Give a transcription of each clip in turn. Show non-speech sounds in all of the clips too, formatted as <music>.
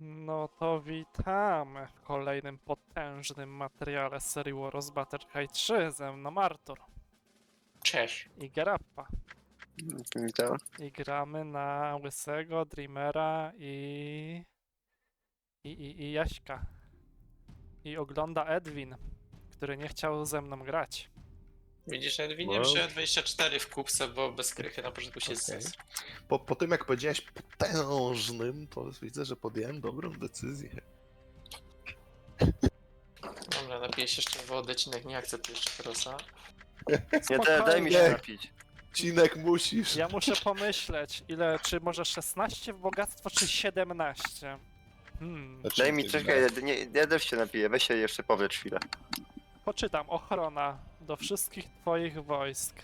No to witamy w kolejnym potężnym materiale serii Warros Battle High 3 ze mną Artur Cześć. i Gerappa. Witam. I gramy na Łysego, Dreamera i... I, i, i Jaśka. I ogląda Edwin, który nie chciał ze mną grać. Widzisz, Edwinie, Wow. wow. 24 w kupce, bo bez krychy na początku się Okej. Po, po tym jak powiedziałeś potężnym, to widzę, że podjąłem dobrą decyzję. Dobra, napiję się jeszcze wody, Cinek nie akceptuje jeszcze prosa. Nie, daj- daj mi się napić. Cinek musisz. Ja muszę pomyśleć, ile, czy może 16 w bogactwo, czy 17? Hmm, Znaczy, Daj mi, czekaj, ja, nie, ja też się napiję, weź się jeszcze powiedz chwilę. Poczytam. Ochrona do wszystkich twoich wojsk.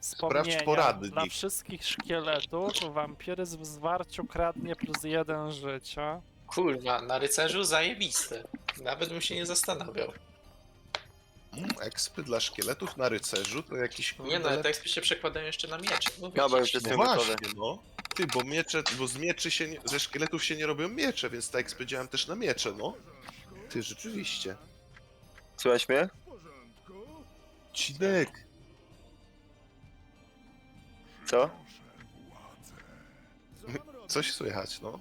Wspomnienia poradnik. dla wszystkich szkieletów. Wampiryzm w zwarciu kradnie plus jeden życia. Kurwa, na rycerzu zajebiste. Nawet bym się nie zastanawiał. Mm, ekspy dla szkieletów na rycerzu to jakiś Nie no, ale te ekspy się przekładają jeszcze na miecze. Mówię Dobra, ci. już jest- No Jestem właśnie, no. Ty, bo miecze, bo z mieczy się nie, ze szkieletów się nie robią miecze, więc te ekspy działają też na miecze, no. Ty, rzeczywiście. Słuchaj mnie? Cinek. Co? Coś słychać, no.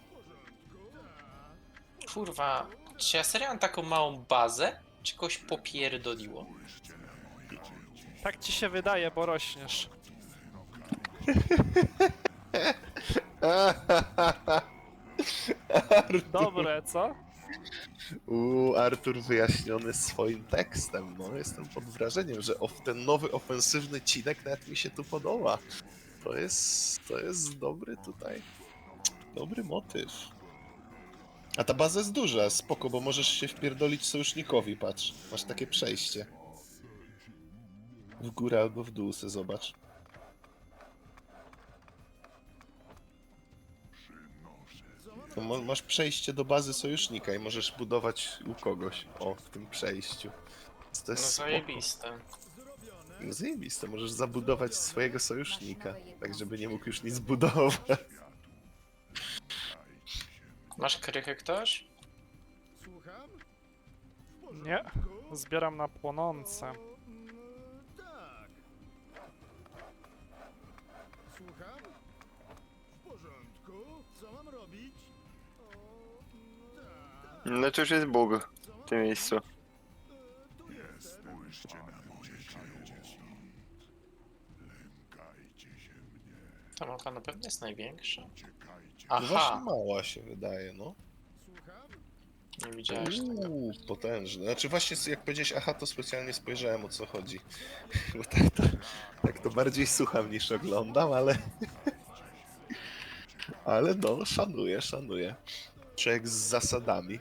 Kurwa, czy ja serio mam taką małą bazę? Czy kogoś popierdoliło? Tak ci się wydaje, bo rośniesz. <laughs> Dobre, co? U Artur wyjaśniony swoim tekstem. No, jestem pod wrażeniem, że of, ten nowy ofensywny cinek nawet mi się tu podoba. To jest, to jest dobry tutaj, dobry motyw. A ta baza jest duża, spoko, bo możesz się wpierdolić sojusznikowi, patrz. Masz takie przejście. W górę albo w dół se zobacz. Mo- masz przejście do bazy sojusznika i możesz budować u kogoś. O, w tym przejściu. Więc To No jest spoko. zajebiste. No zajebiste, możesz zabudować swojego sojusznika, tak żeby nie mógł już nic budować. Masz krychę ktoś? Słucham? Nie, zbieram na płonące. No to już jest Bóg w tym miejscu. E, Tu jestem. Ta mapa na pewno jest największa. No właśnie Aha, mała się wydaje, no. Nie widziałeś tego. Uuu, potężny. Znaczy właśnie jak powiedziałeś aha, to specjalnie spojrzałem o co chodzi. <laughs> Bo tak to, tak to bardziej słucham niż oglądam, ale... <laughs> Ale no, szanuję, szanuję. Człowiek z zasadami.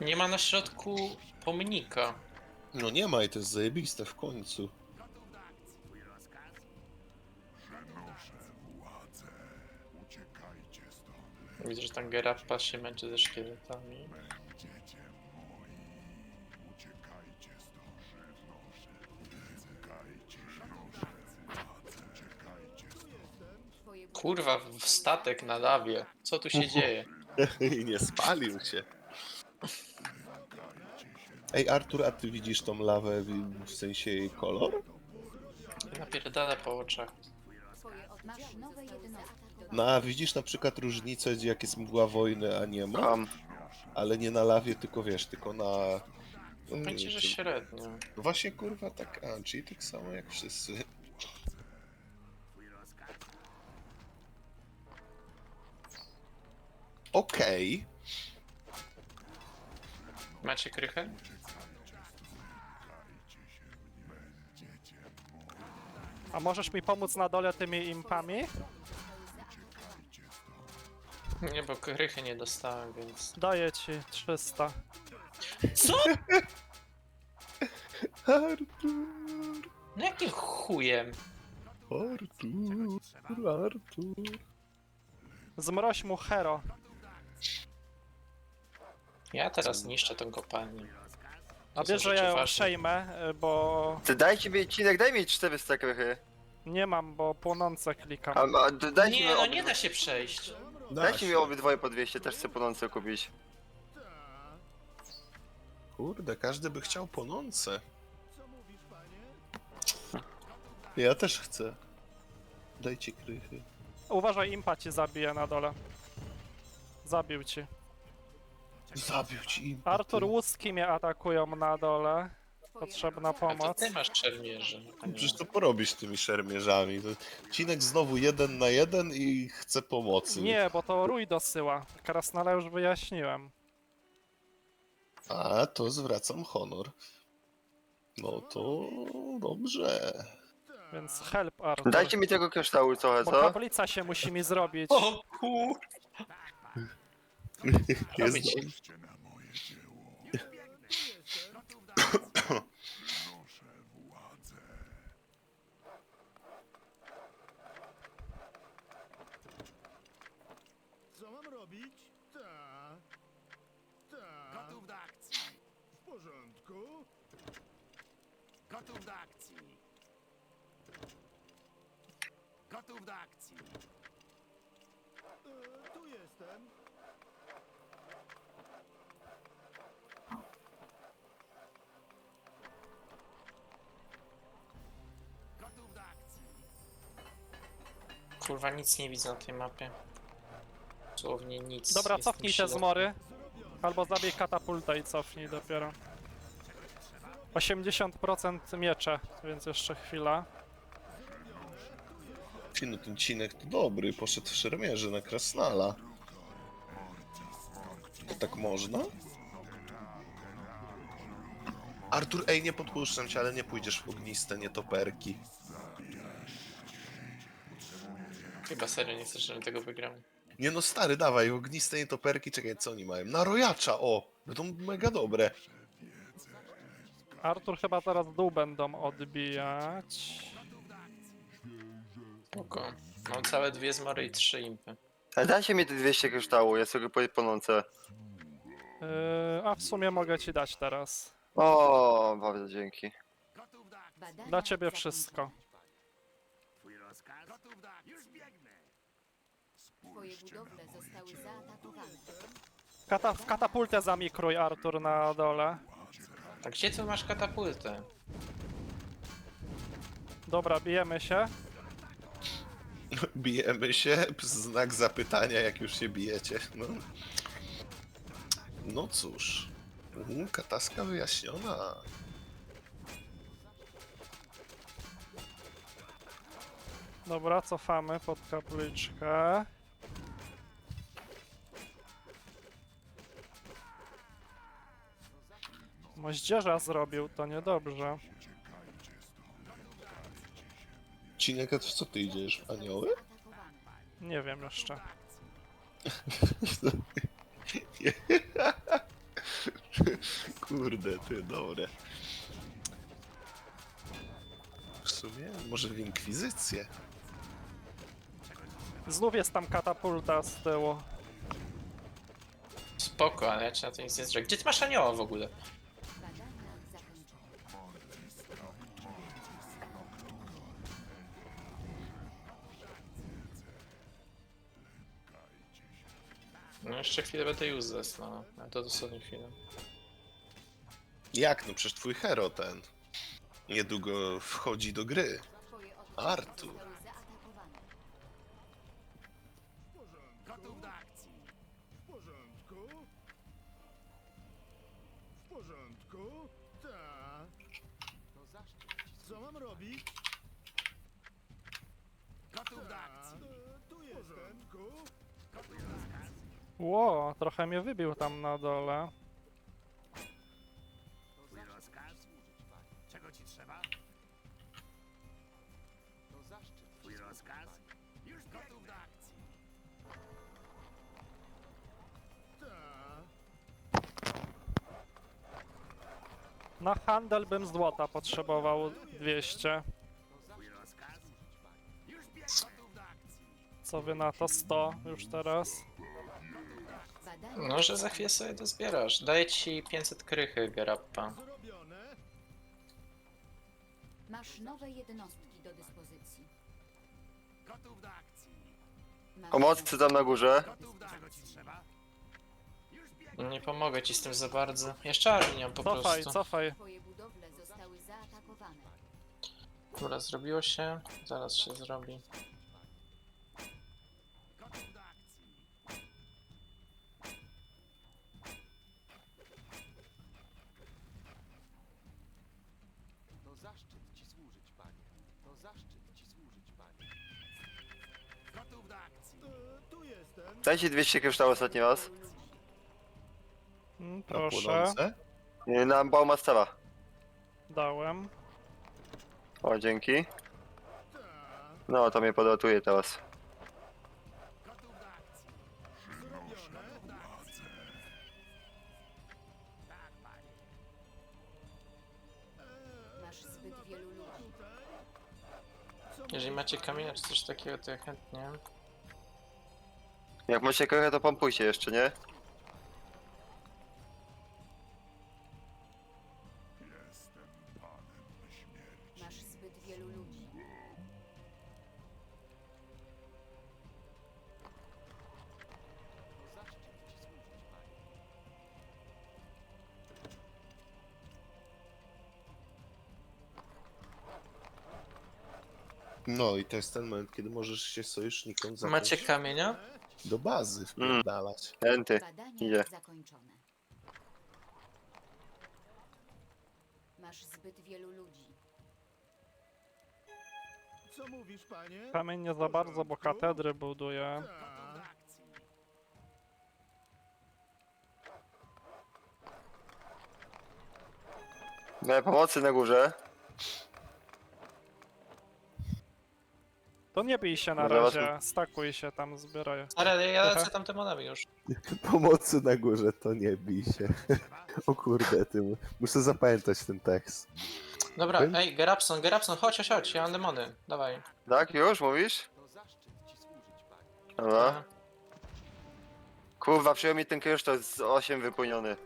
Nie ma na środku pomnika. No nie ma i to jest zajebiste w końcu. Widzę, że tam Gerappa się męczy ze szkieletami. Kurwa, w statek na lawie. Co tu się <laughs> dzieje? I nie spalił się. Ej, Artur, a ty widzisz tą lawę w- w sensie jej kolor? Napierdala po oczach. Twoje oddziały nowe jednostki do No, a widzisz na przykład różnicę, gdzie jak jest mgła wojny, a nie ma? Mam. Ale nie na lawie, tylko wiesz, tylko na... Ci, że średnio. No Właśnie kurwa tak, a, czyli tak samo jak wszyscy. Okej. Macie krychę? A możesz mi pomóc na dole tymi impami? Nie, bo krychy nie dostałem, więc... Daję ci 300. Co? Artur, <laughs> No jakim chujem? Artur, Artur. Zmroź mu hero. Ja teraz niszczę tą kopalnię. A To są wiesz, że rzeczy ja ją ważne. przejmę, y, bo Ty dajcie mi cinek, daj mi 400 krychy. nie mam, bo płonące klikam. A, d- dajcie Nie, mi no obydw- nie da się przejść. Dajcie mi obydwoje po 200, też chcę płonące kupić. Kurde, każdy by chciał płonące. Co mówisz, panie? Ja też chcę. Dajcie krychy. Uważaj, impa ci zabije na dole. Zabił ci. Zabił ci im. Artur, łuski mnie atakują na dole. Potrzebna A to pomoc. ty masz szermierzy. a nie Przecież to porobisz tymi szermierzami. To Cinek znowu jeden na jeden i chce pomocy. Nie, bo to rój dosyła. Krasnala już wyjaśniłem. A, to zwracam honor. No to dobrze. Więc help Artur. Dajcie mi tego kryształu trochę, Bo co? kaplica się musi mi zrobić. O kur... <laughs> Robić. dobrze. Co mam robić? Tak. Gotów do akcji! W porządku. Gotów do akcji! Gotów do akcji! E, tu jestem. Kurwa, nic nie widzę na tej mapie. Dosłownie nic. Dobra, Jestem cofnij te ślepy. zmory. Albo zabij katapultę i cofnij dopiero. 80% miecze, więc jeszcze chwila. Ci, No ten Cinek to dobry, poszedł w szermierze na Krasnala. To tak można? Artur, ej, nie podpuszczam cię, ale nie pójdziesz w ogniste nietoperki. Chyba serio nie chcesz, żebym tego wygrał. Nie no, stary, dawaj, ogniste nietoperki, czekaj, co oni mają? Na rojacza, o! Będą mega dobre. Artur chyba teraz dół będą odbijać. Spoko. Mam całe dwie zmory i trzy impy. A dajcie mi te 200 kryształu, ja sobie po- płonące. Yy, a w sumie mogę ci dać teraz. O, bardzo dzięki. Dla ciebie wszystko. Rozkaz? Gotów do akcji! Już biegnę! Twoje budowle zostały zaatakowane. Kata w katapultę zamikruj Artur na dole. A gdzie tu masz katapultę? Dobra, bijemy się. Bijemy się, znak zapytania, jak już się bijecie. No, no cóż. Mhm, kataska wyjaśniona. Dobra, cofamy pod kapliczkę. Moździerza zrobił, to niedobrze. Cinek, w co ty idziesz? W anioły? Nie wiem jeszcze. <laughs> Kurde, ty, dobre. W sumie, może w inkwizycję? Znów jest tam katapulta z tyłu. Spoko, ale ja ci na to nic nie zrobię. Gdzie ty masz anioła w ogóle? Badania zakończone. No jeszcze chwilę będę useless, no. A to dosłownie chwilę. Jak, no przecież twój hero ten niedługo wchodzi do gry. Twoje oddziały Artur. Wybił tam na dole. Twój rozkaz? Czego ci trzeba? Twój rozkaz? Już gotów do akcji! Na handel bym złota potrzebował 200. Twój rozkaz? Już gotów do akcji. Co wy na to? 100 już teraz. No, że za chwilę sobie to zbierasz. Daję ci 500 krychy, Gerappa. Zrobione. Masz nowe jednostki do dyspozycji. Gotów do akcji. Masz Pomocy tam na górze. Gotów do Czego ci trzeba? Już biegnę. Nie pomogę ci z tym za bardzo. Jeszcze armii nie mam po Cofaj, prostu. cofaj. Twoje budowle zostały zaatakowane. Dobra, zrobiło się. Zaraz się zrobi. Dajcie 200 kryształów ostatni raz. Mm, Na Proszę, płonące. Nie, Na Baumastera. dałem. O, dzięki. No, to mnie podratuje teraz. Masz zbyt wielu ludzi. Jeżeli macie kamienia czy coś takiego, to ja chętnie. Jak macie trochę, to pompujcie jeszcze, nie? Masz zbyt wielu ludzi. No i to jest ten moment, kiedy możesz się sojusznikom zacząć Macie kamienia? Do bazy wpierdalać. Enty. Badania idzie. zakończone. Masz zbyt wielu ludzi. Co mówisz, panie? Kamień nie za bardzo, bo katedry buduje. Gotów do Ta. akcji. Daję pomocy na górze. To nie bij się na Dobra, razie, stakuj się tam, zbieraj. Ale ja Aha. lecę tam demonami już. <laughs> Pomocy na górze, to nie bij się. <laughs> O kurde, ty, muszę zapamiętać ten tekst. Dobra, Ym? ej, Gerapson, Gerapson, chodź, chodź, chodź, ja mam demony. Dawaj. Tak, już mówisz? To zaszczyt ci służyć, panie. Dobra. Kurwa, przyjął mi ten kryształ z 8 wypełniony.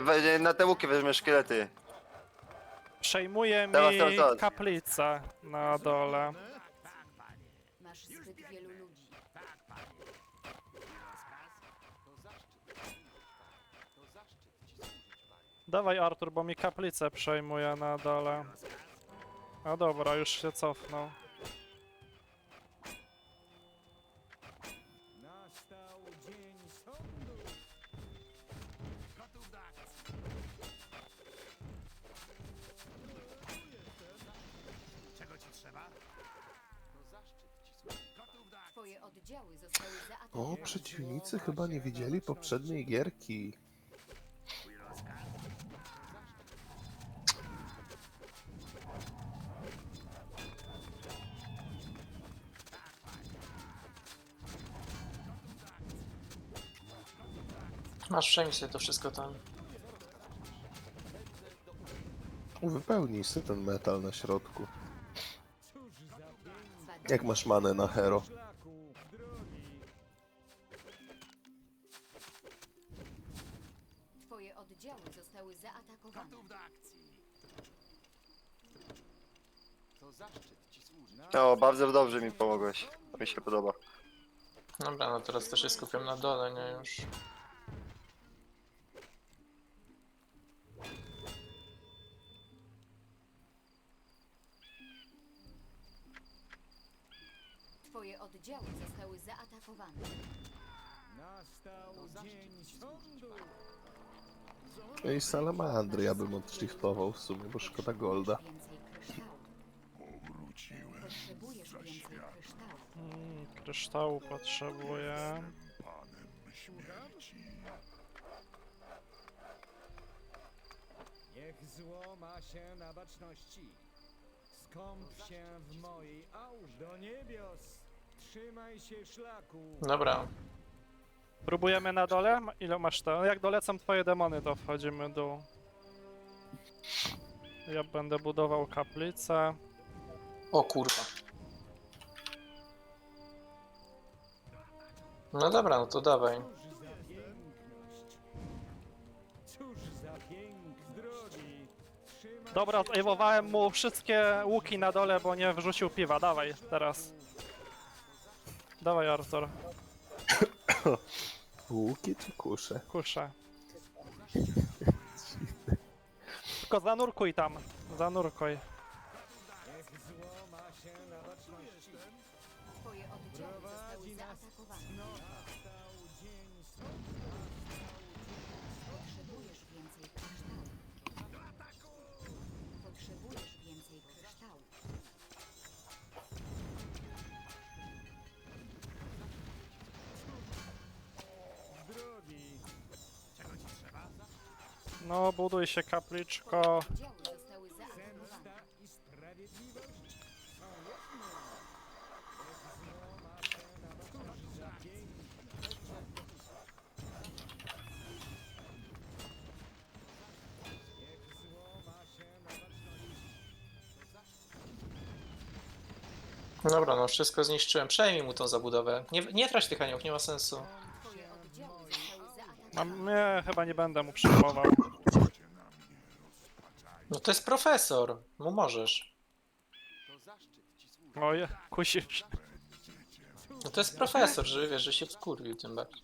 We- na te łuki weźmie szkielety. Przejmuje Teraz, mi teraz, na dole. Masz zbyt wielu ludzi. Dawaj Artur, bo mi kaplicę przejmuje na dole. A dobra, już się cofnął. O, przeciwnicy chyba nie widzieli poprzedniej gierki. Masz sobie to wszystko tam. Wypełnij sobie ten metal na środku. Jak masz manę na hero? Się podoba. Dobra, no teraz też się skupiam na dole, nie już. Twoje oddziały zostały zaatakowane. Nastał dzień sądu. No i salamandry ja bym odshiftował w sumie, bo szkoda golda. Więcej kryształów. Potrzebujesz więcej kryształów. Mm, kryształu potrzebuję. Niech zło ma się na baczności. Skąp się w mojej aurze. Do niebios. Trzymaj się szlaku. Dobra. Próbujemy na dole? Ma- Ile masz to? Jak dolecą twoje demony, to wchodzimy dół. Ja będę budował kaplicę. O kurwa. No dobra, no to dawaj. Dobra, zajmowałem mu wszystkie łuki na dole, bo nie wrzucił piwa. Dawaj, teraz. Dawaj, Arthur. <coughs> Łuki czy kusze? Kuszę. Tylko zanurkuj tam. Zanurkuj. Dzień Potrzebujesz więcej kryształów. Potrzebujesz więcej kryształów. No, buduj się kapliczko zostały zaatakowane. Zemsta i sprawiedliwość są jedne. Niech zło ma się na baczności. Cóż za piękny. Niech zło ma się na baczności. Dobra, no wszystko zniszczyłem. Przejmij mu tą zabudowę. Nie, nie trać tych aniołów, nie ma sensu. Mam, nie, chyba nie będę mu przyjmował. No to jest profesor. Mu możesz. To zaszczyt ci służyć. Oj, kusisz. No to jest profesor, że wiesz, że się wkurwił tym bardziej.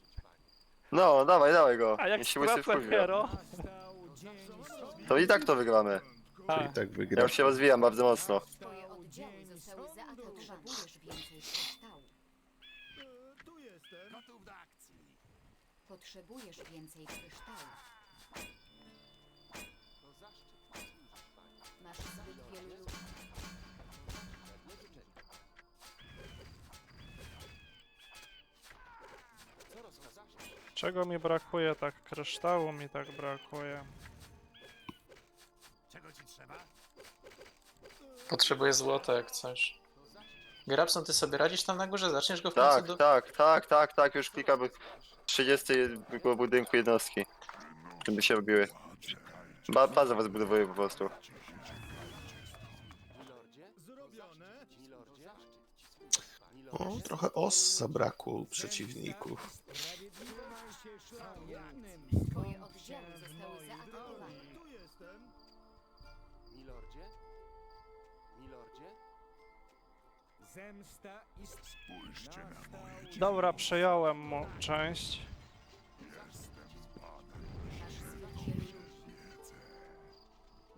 No, dawaj, dawaj go. A jak strapłem wkurwia. hero? To i tak to wygramy. A, I tak Ja już się rozwijam bardzo mocno. Oddziały zostały zaatakowane. Potrzebujesz więcej kryształów. Gotów do akcji. Potrzebujesz więcej kryształów. To zaszczyt ci służyć, panie. Masz zbyt wielu ludzi. Co rozkazasz? czego mi brakuje tak? Kryształu mi tak brakuje. Potrzebuję złota jak coś. Grabson, ty sobie radzisz tam na górze? Zaczniesz go w końcu Tak, do... tak, tak, tak, tak, już klikam 30 było budynku jednostki. Żeby się robiły. Ba bazę was budowuję po prostu. O, trochę os zabrakło u przeciwników. Zemsta i Spójrzcie na moje Dobra, przejąłem mu część. Masz zbyt wielu ludzi.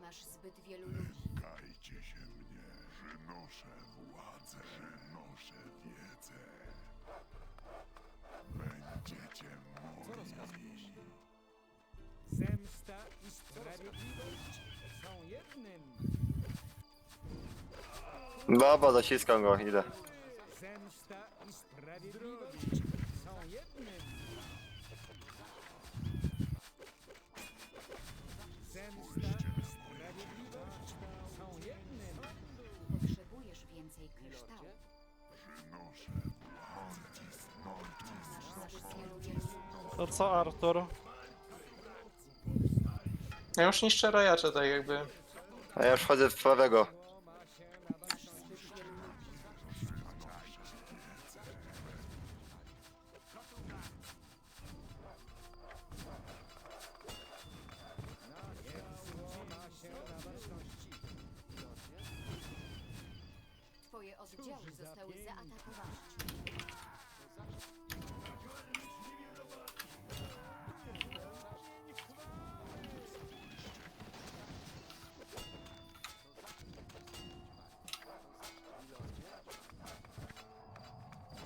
Masz zbyt wielu ludzi. Dajcie się mnie. Przynoszę władzę. Przynoszę wiedzę. Będziecie moi. Zemsta i sprawiedliwość są jednym. Baba, zaciskam go, idę. Zemsta i sprawiedliwość są jednym. Zemsta i sprawiedliwość są jednym. Potrzebujesz więcej. To co, Artur? Ja już niszczę rajacze, tak jakby. A ja już wchodzę w prawego.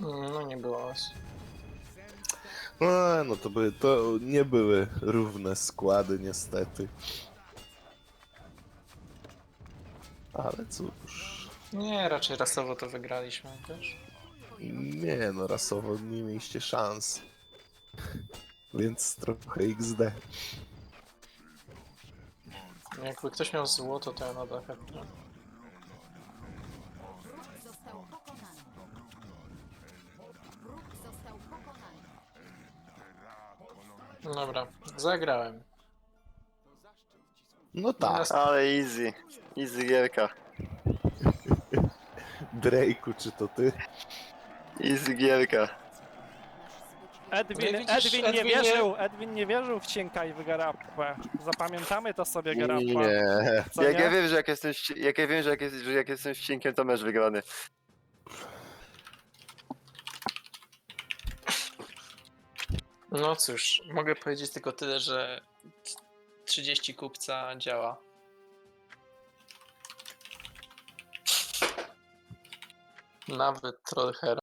No nie było was. A, no to by to nie były równe składy niestety. Ale cóż. Nie, raczej rasowo to wygraliśmy, wiesz? Nie no, rasowo nie mieliście szans. Więc trochę XD. Jakby ktoś miał złoto, to ja nadal chętnie. Wróg został pokonany. Wróg został pokonany. Dobra, zagrałem. No tak, Ale easy. Easy gierka. Drake'u, czy to ty? Zbyt Edwin, No i widzisz, Edwin nie Edwin nie- wierzył, Edwin nie wierzył w cienka i w garapę. Zapamiętamy to sobie garapę. Nie. Co Jak nie? ja wiem, że jak jestem, ści- jak ja wiem, że jak, jest, że jak jestem ścinkiem, to mecz wygrany. No cóż, mogę powiedzieć tylko tyle, że 30 kupca działa. Nawet hero.